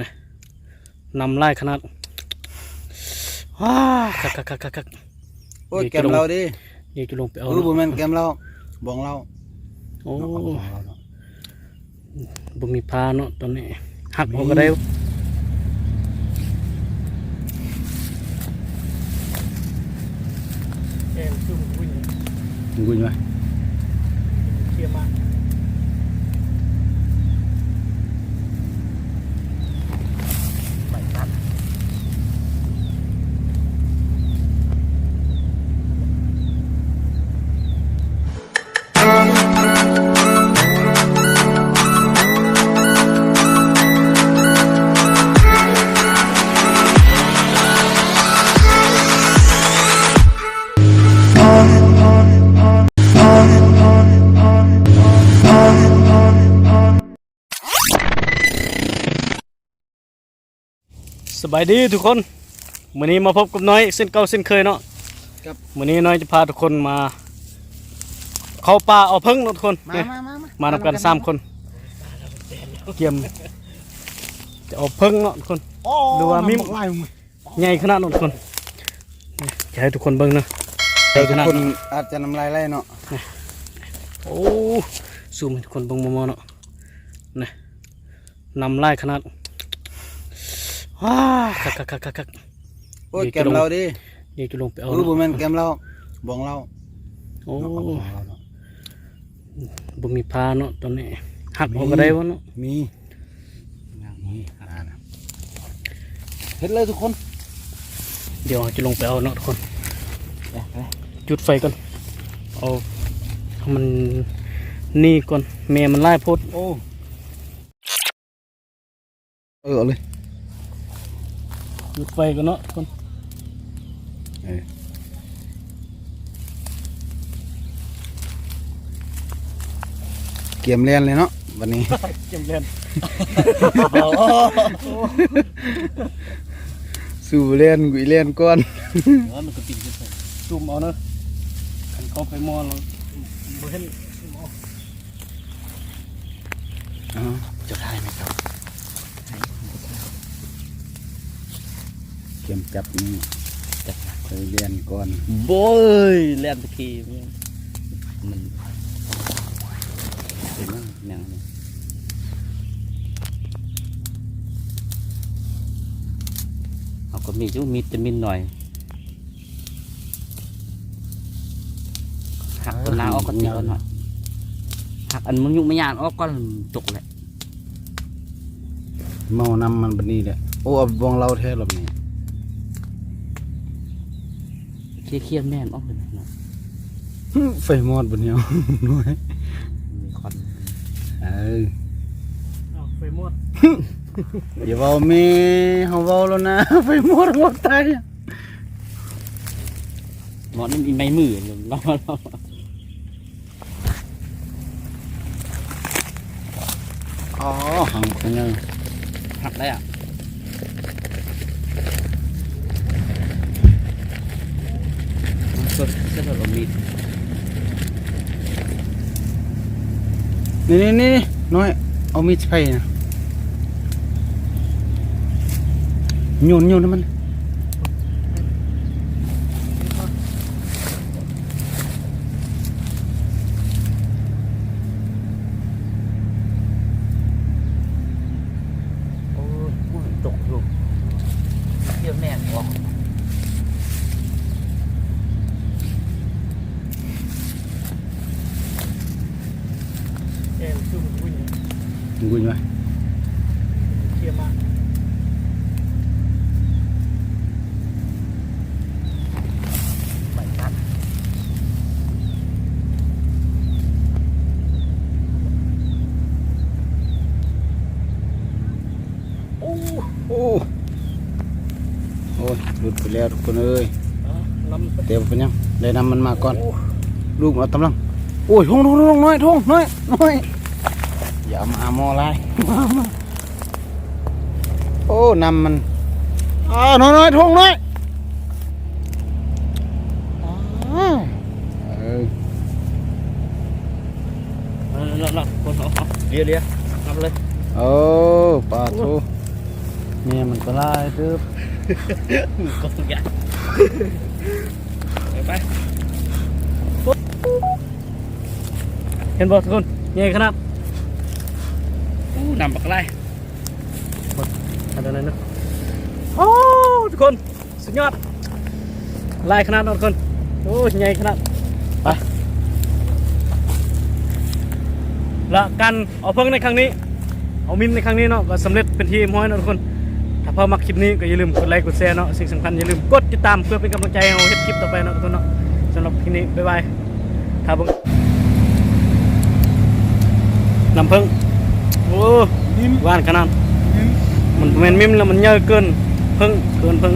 นี่นำไล่ขนาดว้าคักคักคักคักคักโอ้ยแกมเราดิเดี๋ยวจะลงไปเอาเออบ่แม่นแกมเราบองเราโอ้เอาของเราเนาะบ่มีพาเนาะตอนนี้หักออกก็ได้เอ็มซุ่มวิ่งกุญไหมเทียมาก สบายดีทุกคนมื้อนี้มาพบกับน้อยเส้นเก่าเส้นเคยเนาะครับมื้อนี้น้อยจะพาทุกคนมา เข้าป่าเอาเพิ่งเนาะทุกคนมานี่มามามามานำกันสามคนเกี่ยมจะเอาเพิ่งเนาะทุกคนโอ้ดูว่ามีนบอกไล่มึงใหญ่ขนาดเนาะทุกคนนี่จะให้ทุกคนเบิ่งเนาะใหญ่ขทุกนาดคนอาจจะน้ำลายไหลเนาะโอ้ซูมให้ทุกคนเบิ่งมอๆเนาะนี่นำไล่ขนาด ว้าคักคักคักคักคักโอ้ยเดี๋แกยวจะลงมเราดิเดี๋ยวจะลงไปเอเอาอเนาะบ่แม่นแกมเราบองเราโอ้เอาของเราเนาะบ่มีพาเนาะตอนนี้หักออกก็ได้วะเนาะมีนี่อ่านะเฮ็ดเลยทุกคน เดี๋ยวจะลงไปเอาเนาะทุกคนไปไปจุดไฟก่อนเอาให้มันนี่ก่อนแม่มันไล่พดโอ้เออเอา เลยจุดไฟก่อนเนาะทุกคนเออเกียมเรียนเลยเนาะวันนี้ เก็บเล่นสู้เรียนกุยเรียนก่อนแล้วมันก็ติดขึ้นไปซูมเอาเนาะขันเข้าไปมอเราบ่เห็นอ๋อจะได้ไหมครับ เกียมจับนี่จับเคยเรียนก่อนโบยแล่นตะกี้มันเป็นยังยังเอาก็มีอยู่มีแต่มินหน่อยหักตัวน้าออกก็ติดแล้วหน่อยหักอันมันยุ่งไม่ยากออกก็จกแหละเมานำมันบันนี้แหละโอ้เอาบองเราแท้รอบนี้เครีย เครียดแม่นออกเลยเนาะไฟมอดบนเนี้ยน้อยมีควันเออไฟมอดอย่าเว้าแมีเฮาเว้าแล้วนะไฟมอดหัวตายหมอนี่มีไม้มือเลยเราเราอ๋อหังคนนึงหักได้อะ สดสดเรามีนี่นี่นี่น้อย เอามีดไปนะโยนโยนมัน โอ้ยมือตกอยู่เยี่ยมแม่นออก เอ็มซุ่มวิ่ง กุญไหมเทียมากไปตัดโอ้โอ้โอ้ยหลุดไปแล้วทุกคนเอยลำเดี๋ยวเป็นยังได้นำมันมาอนลูกเอาโอ้ยทงทงทงน้อยทงน้อยน้อยอย่าเอามไรมามาโอ้นำมันอ้าวน้อยน้อยทงน้อยเออลำลำคนเอาเอาเลียเลียลำเลยโอ้ปลาทูเมียมันก็ไล่เด้อก็ทุกอย่าไปไปเห็นบ่ทุกคนใหญ่ขนาด นำบักไล่อะไรนั่นเนาะโอ้ทุกคน สุดยอดไล่ขนาดเนาะทุกคน โอ้ใหญ่ขนาด ไปและการเอาเพิ่งในครั้งนี้ เอามินในครั้งนี้เนาะก็สำเร็จเป็นทีมห้อยเนาะทุกคน ถ้าพอมาคลิปนี้ก็อย่าลืมกดไลค์กดแชร์เนาะ สิ่งสำคัญอย่าลืมกดติดตามเพื่อเป็นกำลังใจให้เราเฮ็ดคลิปต่อไปเนาะทุกคนเนาะสำหรับคลิปนี้บ๊ายบายถ้าเบิ่งน้ำผึ้ง โอ้หวานขนาดมันบ่แม่นมิมแล้วมันเยอะเกินผึ้งเกินผึ้ง